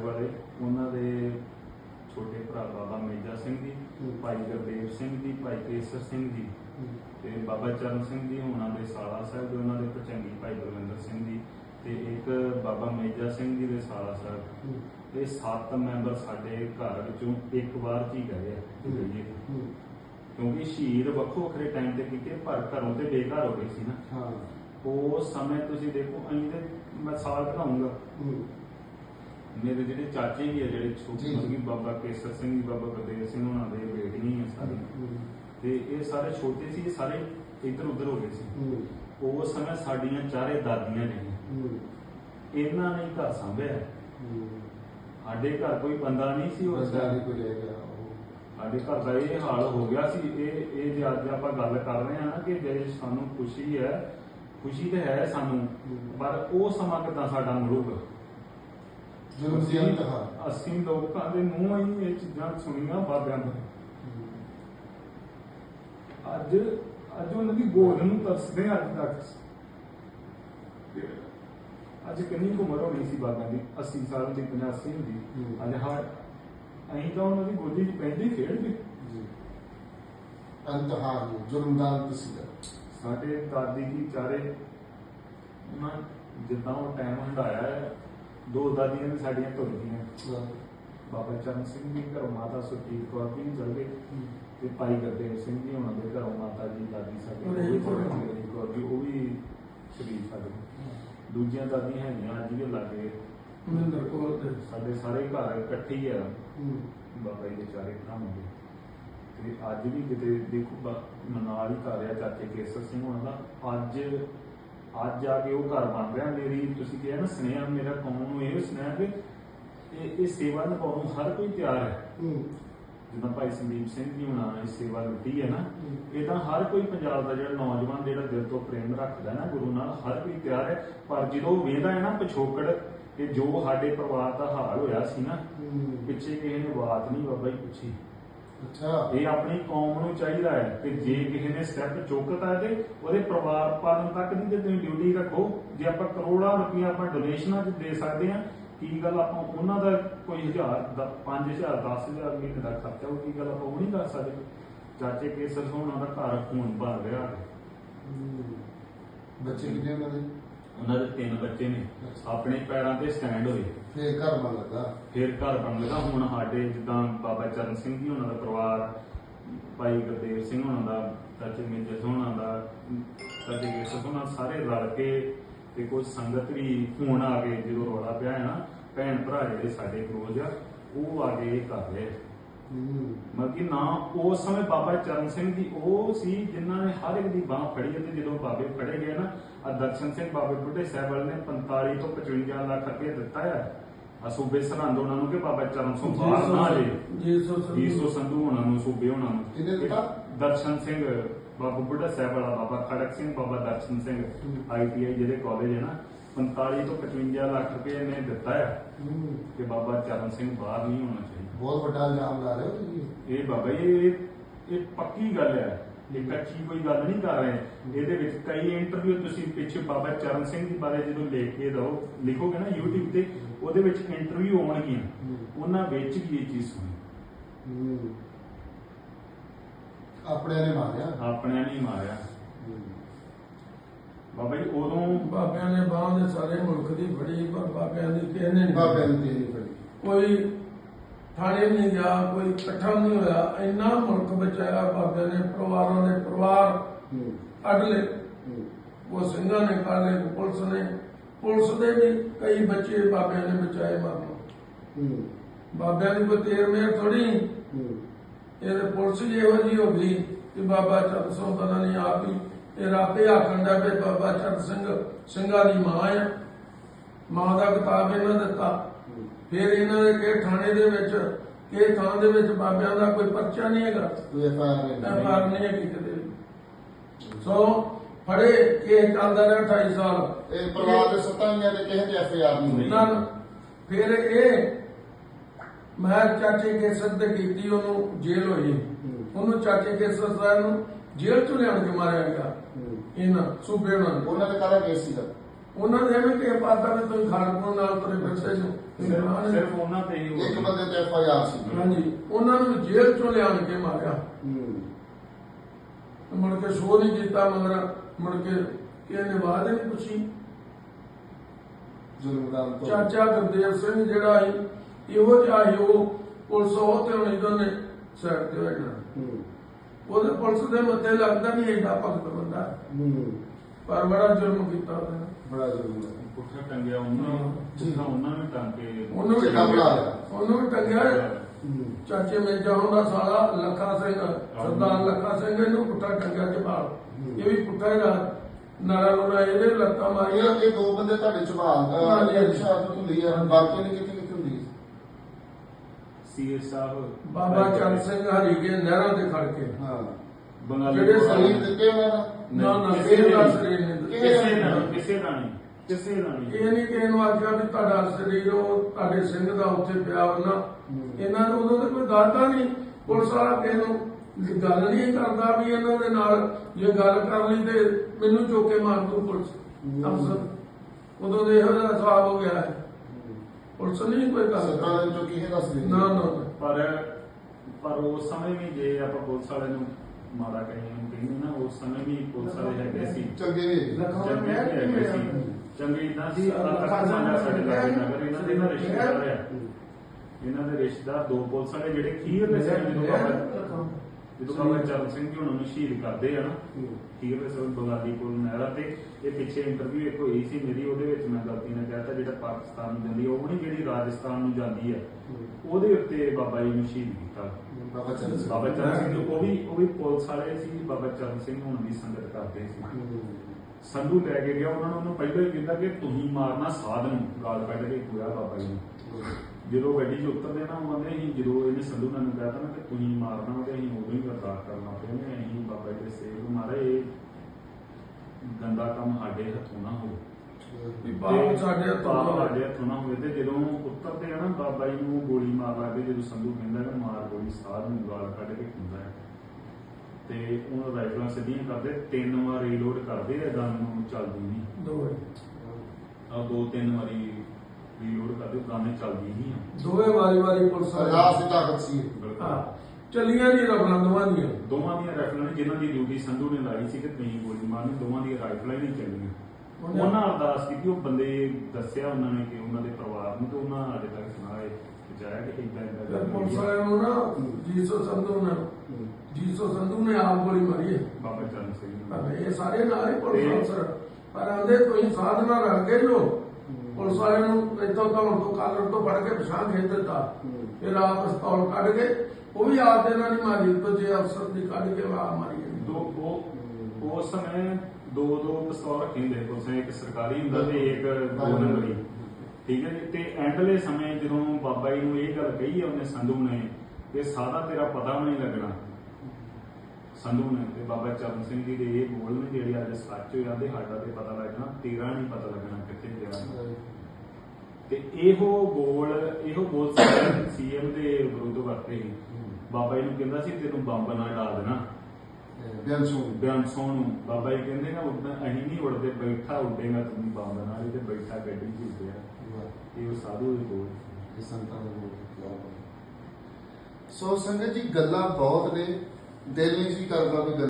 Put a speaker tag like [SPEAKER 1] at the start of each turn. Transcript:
[SPEAKER 1] ਵਾਲੇ ਉਹਨਾਂ ਦੇ ਛੋਟੇ ਭਰਾ ਬਾਬਾ ਮੇਜਾ ਸਿੰਘ ਜੀ। ਭਾਈ ਗੁਰਦੇਵ ਸਿੰਘ ਜੀ ਭਾਈ ਕੇਸਰ ਸਿੰਘ ਜੀ ਤੇ ਬਾਬਾ ਚਰਨ ਸਿੰਘ ਜੀ ਉਹਨਾਂ ਦੇ ਸਾਲਾ ਸਾਹਿਬ ਦੇ ਉਹਨਾਂ ਦੇ ਪਚੰਗੀ ਭਾਈ ਗੁਰਵਿੰਦਰ ਸਿੰਘ ਜੀ ਤੇ ਇੱਕ ਬਾਬਾ ਮੇਜਾ ਸਿੰਘ ਜੀ ਦੇ ਸਾਲਾ ਸਾਹਿਬ। ਇਹ ਸੱਤ ਮੈਂਬਰ ਸਾਡੇ ਘਰ ਵਿੱਚੋਂ ਇੱਕ ਵਾਰ ਹੀ। ਗਏ ਆ ਕਿਉਂਕਿ ਸ਼ਹੀਦ ਵੱਖੋ ਵੱਖਰੇ ਟਾਈਮ ਤੇ ਕੀਤੇ ਪਰ ਘਰੋਂ ਤੇ ਬੇਘਰ ਹੋ ਗਏ ਸੀ ਨਾ।
[SPEAKER 2] ਹਾਂ।
[SPEAKER 1] ਉਸ ਸਮੇਂ ਤੁਸੀਂ ਦੇਖੋ ਅਸੀਂ ਤੇ ਮੈਂ ਸਾਲ ਘਟਾਉਂਗਾ ਮੇਰੇ ਜਿਹੜੇ ਚਾਚੇ ਵੀ ਆ ਜਿਹੜੇ ਛੋਟੇ
[SPEAKER 2] ਜੀ, ਜੀ।
[SPEAKER 1] ਮਤਲਬ ਕਿ ਬਾਬਾ ਕੇਸਰ ਸਿੰਘ ਜੀ ਬਾਬਾ ਗੁਰਦੇਵ ਸਿੰਘ ਉਹਨਾਂ ਦੇ ਬੇਟੀਆਂ ਆ ਸਾਰੇ। ਤੇ ਇਹ ਸਾਰੇ ਛੋਟੇ ਸੀ ਇਹ ਸਾਰੇ ਇੱਧਰ ਉੱਧਰ ਹੋ ਗਏ ਸੀ। ਉਸ ਸਮੇਂ ਸਾਡੀਆਂ ਚਾਰੇ ਦਾਦੀਆਂ ਨੇ। ਇਹਨਾਂ ਨੇ ਹੀ ਘਰ ਸੰਭਿਆ। ਸਾਡੇ ਘਰ ਕੋਈ ਬੰਦਾ ਨਹੀਂ ਸੀ ਉਸ time। ਸਾਡੇ ਘਰ ਦਾ ਇਹ ਹਾਲ ਹੋ ਗਿਆ ਸੀ। ਇਹ ਇਹ ਜੇ ਅੱਜ ਆਪਾਂ ਗੱਲ ਕਰ ਰਹੇ ਹਾਂ ਨਾ ਕਿ ਜੇ ਸਾਨੂੰ ਖੁਸ਼ੀ ਹੈ ਖੁਸ਼ੀ ਤੇ ਹੈ ਸਾਨੂੰ ਪਰ ਉਹ ਸਮਾਂ ਕਿਦਾਂ ਸਾਡਾ ਮੁੜੂਗਾ?
[SPEAKER 2] ਦੀ ਅੰਤ ਹਾਂ।
[SPEAKER 1] ਅਸੀਂ ਲੋਕਾਂ ਦੇ ਮੂੰਹੋਂ ਹੀ ਇਹ ਚੀਜ਼ਾਂ ਸੁਣੀਆਂ ਬਾਬਿਆਂ ਤੋਂ। ਅੱਜ ਅੱਜ ਉਹਨਾਂ ਦੀ ਗੋਦ ਨੂੰ ਤਰਸਦੇ ਹਾਂ ਅੱਜ ਤੱਕ। ਅੱਜ ਕਿੰਨੀ ਕੁ ਉਮਰ ਹੋਣੀ ਸੀ ਬਾਬਿਆਂ ਦੀ? 80 ਸਾਲ ਦੀ 85 ਦੀ। ਅੱਜ ਹਾਂ ਅਸੀਂ ਤਾਂ ਉਹਨਾਂ ਦੀ ਗੋਦੀ 'ਚ ਪੈਂਦੇ ਹੀ ਖੇਡਦੇ।
[SPEAKER 2] ਅੰਤ ਹਾਂ ਜਨਮ ਦਾ ਅੰਤ ਸੀਗਾ
[SPEAKER 1] ਸਾਡੇ ਦਾਦੀ ਜੀ ਚਾਰੇ ਉਹਨਾਂ ਜਿੱਦਾਂ ਉਹ ਟਾਈਮ ਹੰਡਾਇਆ ਹੈ ਦੋ ਦਾਦੀਆਂ ਨੇ ਸਾਡੀਆਂ ਤੁਰ ਗਈਆਂ ਬਾਬਾ ਚਰਨ ਸਿੰਘ ਜੀ ਘਰੋਂ ਮਾਤਾ ਸੁਰਜੀਤ ਕੌਰ ਜੀ ਵੀ ਚਲ ਗਏ। ਤੇ ਭਾਈ ਗੁਰਦੇਵ ਸਿੰਘ ਜੀ ਉਹਨਾਂ ਦੇ ਘਰੋਂ ਮਾਤਾ ਜੀ ਦਾਦੀ ਸਾਡੇ ਵੀ ਕੌਰ ਜੀ ਉਹ ਵੀ ਸ਼ਰੀਰ ਸਾਡੇ ਦੂਜੀਆਂ ਦਾਦੀਆਂ ਹੈਗੀਆਂ ਅੱਜ ਵੀ ਲਾਗੇ।
[SPEAKER 3] ਮਹਿੰਦਰ
[SPEAKER 1] ਸਾਡੇ ਸਾਰੇ ਘਰ ਇਕੱਠੇ ਹੀ ਆ। ਬਾਬਾ ਜੀ ਦੇ ਚਾਰੇ ਭਰਾਵਾਂ ਦੇ ਤੇ ਅੱਜ ਵੀ ਕਿਤੇ ਦੇਖੋ ਮਨਾਲ ਹੀ ਘਰ ਆ ਚਾਚੇ ਕੇਸਰ ਸਿੰਘ ਹੋਣਾ ਦਾ। ਅੱਜ ਅੱਜ ਆ ਕੇ ਉਹ ਘਰ ਬਣ ਰਿਹਾ ਮੇਰੀ ਤੁਸੀਂ ਕਿਹਾ ਨਾ ਸੁਨੇਹਾ ਮੇਰਾ ਕੌਮ ਨੂੰ ਇਹ ਸੁਨੇਹਾ ਕਿ ਇਹ ਇਹ ਸੇਵਾ ਨਿਭਾਉਣ ਹਰ ਕੋਈ ਤਿਆਰ ਹੈ। ਜਿੱਦਾਂ ਭਾਈ ਸੰਦੀਪ ਸਿੰਘ ਜੀ ਹੁਣਾਂ ਨੇ ਸੇਵਾ ਲੁੱਟੀ ਹੈ ਨਾ ਇਹ ਤਾਂ ਹਰ ਕੋਈ ਪੰਜਾਬ ਦਾ ਜਿਹੜਾ ਨੌਜਵਾਨ ਜਿਹੜਾ ਦਿਲ ਤੋਂ ਪ੍ਰੇਮ ਰੱਖਦਾ ਨਾ ਗੁਰੂ ਨਾਲ ਹਰ ਕੋਈ ਤਿਆਰ ਹੈ। ਪਰ ਜਦੋਂ ਉਹ ਵੇਖਦਾ ਹੈ ਨਾ ਪਿਛੋਕੜ ਕਿ ਜੋ ਸਾਡੇ ਪਰਿਵਾਰ ਦਾ ਹਾਲ ਹੋਇਆ ਸੀ ਨਾ ਪਿੱਛੇ ਕਿਸੇ ਨੇ ਬਾਤ ਨਹੀਂ ਬਾਬਾ ਜੀ ਪੁੱਛੀ।
[SPEAKER 2] ਅੱਛਾ।
[SPEAKER 1] ਇਹ ਆਪਣੀ ਕੌਮ ਨੂੰ ਚਾਹੀਦਾ ਹੈ ਕਿ ਜੇ ਕਿਸੇ ਨੇ ਸਟੈਪ ਚੁੱਕਤਾ ਤੇ ਉਹਦੇ ਪਰਿਵਾਰ ਪਾਲਣ ਤੱਕ ਦੀ ਤੇ ਤੁਸੀਂ ਡਿਊਟੀ ਰੱਖੋ। ਜੇ ਆਪਾਂ ਕਰੋੜਾਂ ਰੁਪਈਆ ਆਪਾਂ ਡੋਨੇਸ਼ਨਾਂ 'ਚ ਦੇ ਸਕਦੇ ਹਾਂ ਕੀ ਗੱਲ ਆਪਾਂ ਉਹਨਾਂ ਦਾ ਕੋਈ ਹਜ਼ਾਰ ਦਾ 5000 10000 ਮਹੀਨੇ ਦਾ ਖਰਚਾ ਉਹ ਕੀ ਗੱਲ ਆਪਾਂ ਉਹ ਨਹੀਂ ਕਰ ਸਕਦੇ? ਚਾਚੇ ਕੇਸਰ ਹੋਣਾ ਦਾ ਘਰ ਹੁਣ ਬਣ ਰਿਹਾ। ਹੈ।
[SPEAKER 2] ਬੱਚੇ ਕਿੰਨੇ ਉਹਨਾਂ ਦੇ?
[SPEAKER 1] ਉਹਨਾਂ ਦੇ ਤਿੰਨ ਬੱਚੇ ਨੇ। ਆਪਣੇ ਪੈਰਾਂ ਤੇ ਸਟੈਂਡ ਹੋਏ।
[SPEAKER 2] ਫੇਰ ਘਰ ਬਣ ਲੱਗਾ।
[SPEAKER 1] ਫਿਰ ਘਰ ਬਣ ਲੱਗਾ। ਹੁਣ ਸਾਡੇ ਜਿੱਦਾਂ ਬਾਬਾ ਚਰਨ ਸਿੰਘ ਜੀ ਉਹਨਾਂ ਦਾ ਪਰਿਵਾਰ ਭਾਈ ਗੁਰਦੇਵ ਸਿੰਘ ਉਹਨਾਂ ਦਾ ਚਾਚੇ ਮੇਜਰ ਉਹਨਾਂ ਦਾ ਚਾਚੇ ਕੇਸਰ ਉਹਨਾਂ ਸਾਰੇ ਰਲ ਕੇ ਤੇ ਕੋਈ ਸੰਗਤ ਵੀ ਹੁਣ ਆ ਕੇ ਜਦੋਂ ਰੌਲਾ ਪਿਆ ਹੈ ਨਾ ਭੈਣ ਭਰਾ ਜਿਹੜੇ ਸਾਡੇ ਕਲੋਜ ਆ ਉਹ ਆ ਕੇ ਇਹ ਕਰ ਰਹੇ ਮਤਲਬ ਕਿ ਨਾ ਉਸ ਸਮੇਂ ਬਾਬਾ ਚਰਨ ਸਿੰਘ ਜੀ ਉਹ ਸੀ ਜਿਨ੍ਹਾਂ ਨੇ ਹਰ ਇੱਕ ਦੀ ਬਾਹ ਫੜੀ ਤੇ ਜਦੋਂ ਬਾਬੇ ਫੜੇ ਗਏ ਨਾ ਆ ਦਰਸ਼ਨ ਸਿੰਘ ਬਾਬੇ ਬੁੱਢੇ ਸਾਹਿਬ ਵਾਲੇ ਨੇ 45 ਤੋਂ 55 ਲੱਖ ਰੁਪਏ ਦਿੱਤਾ ਹੈ ਸੂਬੇ ਸਰਹੰਦ ਉਹਨਾਂ ਨੂੰ ਕਿ ਬਾਬਾ ਚਰਨ ਸਿੰਘ ਬਾਹਰ ਨਾ ਜੇ
[SPEAKER 3] ਜੀ ਸੋ
[SPEAKER 1] ਈਸੋ ਸੰਧੂ ਉਹਨਾਂ ਨੂੰ ਸੂਬੇ ਉਹਨਾਂ ਨੂੰ।
[SPEAKER 2] ਕਿਹਨੇ ਦਿੱਤਾ?
[SPEAKER 1] ਦਰਸ਼ਨ ਸਿੰਘ ਬਾਬਾ ਬੁੱਢਾ ਸਾਹਿਬ ਵਾਲਾ ਬਾਬਾ ਖੜਕ ਸਿੰਘ ਬਾਬਾ ਦਰਸ਼ਨ ਸਿੰਘ ਆਈਟੀਆਈ ਜਿਹੜੇ ਕਾਲਜ ਹੈ ਨਾ 45 ਤੋਂ 55 ਲੱਖ ਰੁਪਏ ਨੇ ਦਿੱਤਾ ਹੈ ਕਿ ਬਾਬਾ ਚਰਨ ਸਿੰਘ ਬਾਹਰ ਨਹੀਂ ਹੋਣਾ ਚਾਹੀਦਾ।
[SPEAKER 2] ਬਹੁਤ ਵੱਡਾ ਇਲਜ਼ਾਮ ਲਾ ਰਹੇ ਹੋ ਤੁਸੀਂ।
[SPEAKER 1] ਇਹ ਬਾਬਾ ਜੀ ਇਹ ਇਹ ਪੱਕੀ ਗੱਲ ਹੈ। ਇਹ ਕੱਚੀ ਕੋਈ ਗੱਲ ਨਹੀਂ ਕਰ ਰਹੇ। ਇਹਦੇ ਵਿੱਚ ਕਈ ਇੰਟਰਵਿਊ ਤੁਸੀਂ ਪਿੱਛੇ ਬਾਬਾ ਚਰਨ ਸਿੰਘ ਜੀ ਬਾਰੇ ਜਦੋਂ ਲਿਖ ਕੇ ਦੋ ਲਿਖੋਗੇ ਨਾ YouTube ਤੇ ਉਹਦੇ ਵਿੱਚ ਇੰਟਰਵਿਊ ਆਉਣਗੀਆਂ। ਉਹਨਾਂ ਵਿੱਚ ਵੀ ਇਹ ਚੀਜ਼ ਸੁਣੀ
[SPEAKER 2] ਆਪਣਿਆਂ ਨੇ ਮਾਰਿਆ।
[SPEAKER 1] ਆਪਣਿਆਂ ਨੇ ਮਾਰਿਆ। ਬਾਬਾ ਜੀ ਉਦੋਂ
[SPEAKER 3] ਬਾਬਿਆਂ ਨੇ ਬਾਹਾਂ ਦੇ ਸਾਰੇ ਮੁਲਕ ਦੀ ਫੜੀ ਪਰ ਬਾਬਿਆਂ ਦੀ ਕਿਸੇ ਨੇ ਨਹੀਂ
[SPEAKER 2] ਬਾਬਿਆਂ ਫੜੀ।
[SPEAKER 3] ਕੋਈ ਥਾਣੇ ਨਹੀਂ ਗਿਆ ਕੋਈ ਇਕੱਠਾ ਨਹੀਂ ਹੋਇਆ। ਇੰਨਾ ਮੁਲਕ ਬਚਾਇਆ ਬਾਬਿਆਂ ਨੇ ਪਰਿਵਾਰਾਂ ਦੇ ਪਰਿਵਾਰ ਲਏ ਉਹ ਸਿੰਘਾਂ ਨੇ ਕੱਢ ਲਏ ਪੁਲਿਸ ਨੇ। ਪੁਲਿਸ ਦੇ ਵੀ ਕਈ ਬੱਚੇ ਬਾਬਿਆਂ ਨੇ ਬਚਾਏ ਮਰਨੋਂ। ਬਾਬਿਆਂ ਦੀ ਕੋਈ ਤੇਰ ਮੇਰ ਥੋੜੀ ਇਹਦੇ ਪੁਲਿਸ ਜੀ ਇਹੋ ਜੀ ਹੋ ਗਈ ਕਿ ਬਾਬਾ ਚਰਨ ਸਿੰਘ ਪਤਾ ਨਹੀਂ ਆਪ ਹੀ ਇਹ ਰਾਤੇ ਆਖਣ ਦਾ ਵੀ ਬਾਬਾ ਚਰਨ ਸਿੰਘ ਸਿੰਘਾਂ ਦੀ ਮਾਂ ਆ। ਮਾਂ ਦਾ ਕਿਤਾਬ ਇਹਨਾਂ ਦਿੱਤਾ। ਫਿਰ ਇਹਨਾਂ ਦੇ ਕਿ ਥਾਣੇ ਦੇ ਵਿੱਚ ਇਹ ਥਾਂ ਦੇ ਵਿੱਚ ਬਾਬਿਆਂ ਦਾ ਕੋਈ ਪਰਚਾ ਨਹੀਂ ਹੈਗਾ?
[SPEAKER 2] ਕੋਈ
[SPEAKER 3] ਐਫਆਰ ਨਹੀਂ ਹੈ ਕਿਤੇ। ਸੋ ਫੜੇ ਇਹ ਚੱਲਦਾ ਰਿਹਾ 28 ਸਾਲ।
[SPEAKER 2] ਇਹ ਪਰਿਵਾਰ ਦੇ ਸੱਤਾਂ ਨੇ ਤੇ ਕਿਸੇ ਦੀ ਐਫ ਆਈ ਆਰ ਨਹੀਂ ਹੋਈ
[SPEAKER 3] ਨਾ ਨਾ। ਫਿਰ ਇਹ ਮੈਂ ਚਾਚੇ ਕੇਸਰ ਤੇ ਕੀਤੀ ਉਹਨੂੰ ਜੇਲ੍ਹ ਹੋਈ। ਉਹਨੂੰ ਚਾਚੇ ਕੇਸਰ ਸਾਹਿਬ ਨੂੰ ਜੇਲ੍ਹ ਤੋਂ ਲਿਆਣ ਕੇ ਮਾਰਿਆ ਗਿਆ। ਇਹਨਾਂ ਸੂਬੇ ਉਹਨਾਂ ਨੇ।
[SPEAKER 2] ਉਹਨਾਂ ਦਾ ਕਾਹਦਾ ਕੇਸ ਸੀਗਾ?
[SPEAKER 3] ਉਹਨਾਂ ਨੇ ਐਵੇਂ ਕਿ ਪਾਤਾ ਵੀ ਤੁਸੀਂ ਖਾਲਪੁਰ ਨਾਲ ਤੁਰੇ ਫਿਰਦੇ
[SPEAKER 1] ਸਿਰਫ ਸਿਰਫ ਉਹਨਾਂ ਤੇ ਹੀ
[SPEAKER 2] ਇੱਕ ਬੰਦੇ ਤੇ ਐਫ ਆਈ ਆਰ ਸੀ।
[SPEAKER 3] ਹਾਂਜੀ। ਉਹਨਾਂ ਨੂੰ ਜੇਲ੍ਹ ਚੋਂ ਲਿਆਣ ਕੇ ਮਾਰਿਆ।
[SPEAKER 2] ਹੂੰ।
[SPEAKER 3] ਮੁੜ ਕੇ ਸ਼ੋਅ ਨਹੀਂ ਕੀਤਾ ਮਗਰ ਮੁੜ ਕੇ ਕਿਸੇ ਨੇ ਬਾਅਦ ਨਹੀਂ ਪੁੱਛੀ।
[SPEAKER 2] ਜ਼ੁਲਮਦਾਰ ਤੋਂ
[SPEAKER 3] ਚਾਚਾ ਗੁਰਦੇਵ ਸਿੰਘ ਜਿਹੜਾ ਸੀ ਇਹੋ ਜਿਹਾ ਹੀ ਉਹ ਪੁਲਿਸ ਉਹ ਤੇ ਹੁਣ ਇਹਨਾਂ ਨੇ ਸਾਈਡ ਤੇ ਹੋਇਆ
[SPEAKER 2] ਹੂੰ।
[SPEAKER 3] ਉਹਦੇ ਪੁਲਿਸ ਦੇ ਮੱਥੇ ਲੱਗਦਾ ਨਹੀਂ ਐਡਾ ਭਗਤ ਬੰਦਾ।
[SPEAKER 2] ਹੂੰ।
[SPEAKER 3] ਪਰ ਬੜਾ ਜੁਰਮ ਕੀਤਾ ਉਹਨੇ।
[SPEAKER 2] ਬੜਾ ਜ਼ੁਲਮ ਹੈ
[SPEAKER 1] ਪੁੱਠਾ ਟੰਗਿਆ ਉਹਨਾਂ ਜਿੱਦਾਂ ਉਹਨਾਂ ਨੇ ਟੰਗ। ਕੇ
[SPEAKER 3] ਉਹਨੂੰ ਵੀ
[SPEAKER 2] ਲਿਆ।
[SPEAKER 3] ਉਹਨੂੰ ਵੀ ਟੰਗਿਆ।
[SPEAKER 2] ਹੂੰ।
[SPEAKER 3] ਚਾਚੇ ਮੇਜਾ ਹੁੰਦਾ ਸਾਲਾ ਲੱਖਾ ਸਿੰਘ ਸਰਦਾਰ ਲੱਖਾ ਸਿੰਘ ਇਹਨੂੰ ਪੁੱਠਾ ਟੰਗਿਆ ਜਵਾਲ ਇਹ ਵੀ ਪੁੱਠਾ ਹੀ ਰਾਤ ਨਾਰਾ ਲੋੜਾ ਇਹਦੇ ਲੱਤਾਂ ਮਾਰੀਆਂ।
[SPEAKER 2] ਇਹ ਇਹ ਦੋ ਬੰਦੇ ਤੁਹਾਡੇ ਚਬਾਲ
[SPEAKER 3] ਹਾਂਜੀ, ਹਾਂਜੀ।
[SPEAKER 2] ਸ਼ਹਾਦਤ ਹੁੰਦੀ ਹੈ ਬਾਕੀ ਨੇ ਕਿੱਥੇ ਕਿੱਥੇ ਹੁੰਦੀ ਹੈ
[SPEAKER 1] ਸੀਏ ਸਾਹਿਬ
[SPEAKER 3] ਬਾਬਾ ਚੰਦ ਸਿੰਘ ਹਰੀਕੇ ਨਹਿਰਾਂ ਤੇ ਖੜ ਕੇ
[SPEAKER 2] ਹਾਂ।
[SPEAKER 1] ਬੰਗਾਲੀ
[SPEAKER 3] ਜਿਹੜੇ
[SPEAKER 2] ਸਰੀਰ ਦਿੱਤੇ ਉਹਨਾਂ ਦਾ
[SPEAKER 3] ਨਾ ਨਾ
[SPEAKER 1] ਕਿਸੇ
[SPEAKER 3] ਫੇਰ ਦਾ
[SPEAKER 1] ਨੇ-
[SPEAKER 3] ਸਰੀਰ ਨਹੀਂ ਦਿੱਤਾ।
[SPEAKER 1] ਕਿਸੇ ਦਾ ਨਹੀਂ, ਕਿਸੇ ਦਾ ਨਹੀਂ ਕਿਸੇ ਦਾ ਨਹੀਂ।
[SPEAKER 3] ਇਹ ਨਹੀਂ ਕਿ ਇਹਨੂੰ ਆਖਿਆ ਵੀ ਤੁਹਾਡਾ ਸਰੀਰ ਉਹ ਤੁਹਾਡੇ ਸਿੰਘ ਦਾ ਉੱਥੇ ਪਿਆ ਹੋਣਾ। ਇਹਨਾਂ ਨੂੰ ਉਦੋਂ ਤਾਂ ਕੋਈ ਦੱਸਦਾ ਨਹੀਂ। ਪੁਲਿਸ ਵਾਲਾ ਕਿਸੇ ਨੂੰ ਗੱਲ ਨਹੀਂ ਕਰਦਾ ਵੀ ਇਹਨਾਂ ਦੇ ਨਾਲ ਜੇ ਗੱਲ ਕਰ ਲਈ ਤੇ ਮੈਨੂੰ ਚੋਕੇ ਮਾਰ ਦੂ ਪੁਲਿਸ। ਅਫਸਰ। ਉਦੋਂ ਦੇ ਇਹੋ ਜਿਹਾ ਹਿਸਾਬ ਹੋ ਗਿਆ ਹੈ। ਪੁਲਿਸ ਨਹੀਂ ਕੋਈ ਗੱਲ
[SPEAKER 2] ਸੱਤਾਂ
[SPEAKER 3] ਕਰਦੀ।
[SPEAKER 2] ਦੇ ਵਿੱਚੋਂ ਕਿਹੇ ਦੱਸ ਦੇ
[SPEAKER 3] ਨਾ ਨਾ ਨਾ।
[SPEAKER 1] ਪਰ ਪਰ ਉਸ ਸਮੇਂ ਵੀ ਜੇ ਆਪਾਂ ਪੁਲਿਸ ਵਾਲੇ ਨੂੰ ਮਾੜਾ ਕਹੀਏ ਨੂੰ ਕਹਿੰਦੇ ਨਾ ਉਸ ਸਮੇਂ ਵੀ ਪੁਲਿਸ ਵਾਲੇ ਹੈਗੇ ਸੀ।
[SPEAKER 2] ਚੰਗੇ ਵੀ
[SPEAKER 1] ਚੰਗੇ ਵੀ ਹੈਗੇ ਸੀ। ਚੰਗੇ ਇਦਾਂ ਸੀ ਅੱਖਾਂ ਸਾਡਾ ਸਾਡੇ ਲਾਗੇ ਨਗਰ ਇਹਨਾਂ ਦੇ ਨਾਲ ਰਿਸ਼ਤੇਦਾਰ ਆ। ਇਹਨਾਂ ਦੇ ਰਿਸ਼ਤੇਦਾਰ ਦੋ ਪੁਲਿਸ ਵਾਲੇ ਜਿਹੜੇ ਖੀਰ ਸੀ ਜਦੋਂ ਬਾਬਾ ਜਦੋਂ ਬਾਬਾ ਚਰਨ ਸਿੰਘ ਜੀ ਉਹਨਾਂ ਨੂੰ ਸ਼ਹੀਦ ਕਰਦੇ ਆ ਨਾ ਖੀਰ ਦੇ ਸਭ ਬੰਗਾਲੀ ਕੋਲ ਨਹਿਰਾ ਤੇ ਇਹ ਪਿੱਛੇ ਇੰਟਰਵਿਊ ਇੱਕ ਹੋਈ ਸੀ ਮੇਰੀ ਉਹਦੇ ਵਿੱਚ ਮੈਂ ਗਲਤੀ ਨਾਲ ਕਹਿਤਾ ਜਿਹੜਾ ਪਾਕਿਸਤਾਨ ਨੂੰ ਜਾਂਦੀ ਉਹ ਨਹੀਂ ਜਿਹੜੀ ਰਾਜਸਥਾਨ ਨੂੰ ਜਾਂਦੀ ਹੈ। ਉਹਦੇ ਉੱਤੇ ਬਾਬਾ ਜੀ ਨੂੰ ਸ਼ਹੀਦ ਕੀਤਾ।
[SPEAKER 2] ਬਾਬਾ ਚੰਦ ਸਿੰਘ।
[SPEAKER 1] ਬਾਬਾ ਚਰਨ ਸਿੰਘ ਉਹ ਵੀ ਉਹ ਵੀ ਪੁਲਿਸ ਵਾਲੇ ਸੀ ਬਾਬਾ ਚਰਨ ਸਿੰਘ ਹੁਣ ਵੀ ਸੰਗਤ ਕਰਦੇ ਸੀ।
[SPEAKER 2] ਹੂੰ।
[SPEAKER 1] ਸੰਧੂ ਲੈ ਕੇ ਗਿਆ ਉਹਨਾਂ ਨੂੰ ਉਹਨੂੰ ਪਹਿਲਾਂ ਹੀ ਕਹਿੰਦਾ ਕਿ ਤੁਸੀਂ ਮਾਰਨਾ ਸਾਧ ਨੂੰ ਗਾਲ ਕੱਢ ਕੇ ਪੂਰਾ ਬਾਬਾ ਜੀ ਨੂੰ। ਜਦੋਂ ਗੱਡੀ 'ਚ ਉਤਰਦੇ ਨਾ ਉਹ ਕਹਿੰਦੇ ਅਸੀਂ ਜਦੋਂ ਇਹਨੇ ਸੰਧੂ ਨਾਲ ਨੂੰ ਕਹਿਤਾ ਨਾ ਕਿ ਤੁਸੀਂ ਮਾਰਨਾ ਤੇ ਅਸੀਂ ਉਦੋਂ ਹੀ ਅਰਦਾਸ ਕਰਨਾ ਪਿਆ ਅਸੀਂ ਬਾਬਾ ਜੀ ਦੇ ਸੇਵਕ ਮਾਰੇ ਇਹ ਗੰਦਾ ਕੰਮ ਸਾਡੇ ਹੱਥੋਂ ਨਾ ਹੋਵੇ।
[SPEAKER 3] ਵੀ ਬਾਪ ਸਾਡੇ ਹੱਥੋਂ ਨਾ ਹੋਵੇ।
[SPEAKER 1] ਸਾਡੇ ਹੱਥੋਂ ਨਾ ਹੋਵੇ ਤੇ ਜਦੋਂ ਉਤਰਦੇ ਆ ਨਾ ਬਾਬਾ ਜੀ ਨੂੰ ਗੋਲੀ ਮਾਰ ਲੱਗਦੇ ਜਦੋਂ ਸੰਧੂ ਕਹਿੰਦਾ ਕਿ ਮਾਰ ਗੋਲੀ ਸਾਧ ਨੂੰ ਗਾਲ ਕੱਢ ਕੇ ਖੁੰਦਾ ਹੈ। ਤੇ ਉਹ ਰਾਈਫਲਾਂ ਸਿੱਧੀਆਂ ਕਰਦੇ ਤਿੰਨ ਵਾਰ ਰੀਲੋਡ ਕਰਦੇ ਆ ਗਨ ਨੂੰ ਚੱਲਦੀ ਨਹੀਂ।
[SPEAKER 3] ਦੋਵੇਂ
[SPEAKER 1] ਆ ਦੋ ਤਿੰਨ ਵਾਰੀ ਗਨ ਚੱਲਦੀ ਨਹੀਂ ਆ।
[SPEAKER 3] ਦੋਵੇਂ ਵਾਰੀ ਵਾਰੀ ਪੁਲਿਸ
[SPEAKER 2] ਸਰਦਾਰ
[SPEAKER 3] ਵਾਲੇ
[SPEAKER 2] ਦੀ ਤਾਕਤ ਸੀ।
[SPEAKER 3] ਹਾਂ ਚੱਲੀਆਂ ਨਹੀਂ ਰਬਲਾਂ ਦੋਵਾਂ ਦੀਆਂ।
[SPEAKER 1] ਦੋਵਾਂ ਦੀਆਂ ਰਾਈਫਲਾਂ ਨੇ ਜਿਨ੍ਹਾਂ ਦੀ ਡਿਊਟੀ ਸੰਧੂ ਨੇ ਲਾਈ ਸੀ ਕਿ ਤੁਸੀਂ ਗੋਲੀ ਮਾਰਨੀ ਦੋਵਾਂ ਦੀਆਂ ਰਾਈਫਲਾਂ ਹੀ ਨਹੀਂ ਚੱਲੀਆਂ।
[SPEAKER 3] ਉਹਨੇ-
[SPEAKER 1] ਅਰਦਾਸ ਕੀਤੀ ਉਹ ਬੰਦੇ ਦੱਸਿਆ ਉਹਨਾਂ ਨੇ ਕਿ ਉਹਨਾਂ ਦੇ ਪਰਿਵਾਰ ਨੂੰ ਤੇ ਉਹਨਾਂ ਅਜੇ ਤੱਕ ਸੁਣਾਏ ਜਾਇਆ ਕਿ ਇਦਾਂ ਇਦਾਂ
[SPEAKER 3] ਪੁਲਿਸ ਵਾਲਿਆਂ ਨੂੰ ਨਾ ਜੀਸੋ ਸੰਧੂ ਨੇ ਜੀਸੋ ਸੰਧੂ ਨੇ ਆਪ ਗੋਲੀ ਮਾਰੀ ਹੈ।
[SPEAKER 1] ਬਾਬਾ ਚਰਨ ਸਿੰਘ ਨੂੰ।
[SPEAKER 3] ਇਹ ਸਾਰੇ ਨਾਲ ਹੀ ਪੁਲਿਸ ਅਫਸਰ ਪਰ ਆਂਦੇ ਤੁਸੀਂ ਸਾਧਨਾ ਰੱਖ ਕੇ ਜੋ ਪੁਲਿਸ ਵਾਲਿਆਂ ਨੂੰ ਇੱਥੋਂ ਤੋਂ ਤੋਂ ਕਾਲਰ ਤੋਂ ਫੜ ਕੇ ਪਛਾਣ ਖੇਤ ਦਿੱਤਾ। ਫਿਰ ਆਪ ਪਿਸਤੌਲ ਕੱਢ ਕੇ ਉਹ ਵੀ ਆਪ ਦੇ ਨਾਲ ਹੀ ਮਾਰੀ ਤੋਂ ਜੇ ਅਫਸਰ ਦੀ ਕੱਢ ਕੇ ਆ ਮਾਰੀ।
[SPEAKER 1] ਦੋ ਉਹ ਉਸ ਸਮੇਂ ਦੋ ਦੋ ਪਿਸਤੌਲ ਰੱਖੇ ਹੁੰਦੇ ਪੁਲਿਸ ਨੇ ਇੱਕ ਸਰਕਾਰੀ ਹੁੰਦਾ ਤੇ ਇੱਕ ਦੋ। ਨੰਬਰੀ ਠੀਕ ਹੈ ਜੀ? ਤੇ ਐਂਡਲੇ ਸਮੇਂ ਜਦੋਂ ਬਾਬਾ ਜੀ ਨੂੰ ਇਹ ਗੱਲ ਕਹੀ ਹੈ ਉਹਨੇ ਸੰਧੂ ਨੇ ਕਿ ਸਾਦਾ ਤੇਰਾ ਪਤਾ ਵੀ ਨਹੀਂ ਲੱਗਣਾ। ਸੰਧੂ ਨੇ ਤੇ ਬਾਬਾ ਚਰਨ ਸਿੰਘ ਜੀ ਦੇ ਇਹ ਬੋਲ ਨੇ ਜਿਹੜੇ ਅੱਜ ਸੱਚ ਹੋ ਜਾਂਦੇ ਸਾਡਾ ਤੇ ਪਤਾ ਲੱਗਣਾ ਤੇਰਾ ਨਹੀਂ ਪਤਾ ਲੱਗਣਾ ਕਿੱਥੇ ਤੇਰਾ ਤੇ ਇਹੋ ਬੋਲ ਇਹੋ ਬੋਲ ਸੀਐਮ ਦੇ ਵਿਰੁੱਧ ਵਰਤੇ ਸੀ। ਬਾਬਾ ਜੀ ਨੂੰ ਕਹਿੰਦਾ ਸੀ ਤੈਨੂੰ ਬੰਬ ਨਾਲ ਡਾਲ ਦੇਣਾ।
[SPEAKER 2] ਬਿਆਨ ਸੁਣ।
[SPEAKER 1] ਬਿਆਨ ਸੌਣ ਨੂੰ। ਬਾਬਾ ਜੀ ਕਹਿੰਦੇ ਨਾ ਉੱਡਣਾ ਅਸੀਂ ਨਹੀਂ ਉੜਦੇ ਬੈਠਾ ਉੱਡੇਗਾ ਤੂੰ ਬੰਬ ਨਾਲ ਤੇ ਬੈਠਾ ਗੱਡੀ ਉੱਡਿਆ। ਇਹ ਉਹ ਸਾਧੂ ਦੇ ਬੋਲ
[SPEAKER 2] ਇਹ ਸੰਤਾਂ ਦਾ ਬੋਲ। ਸੋ ਸੰਗਤ ਜੀ ਗੱਲਾਂ ਬਹੁਤ ਨੇ। ਦਿਲ ਨਹੀਂ ਸੀ ਕਰਦਾ ਵੀ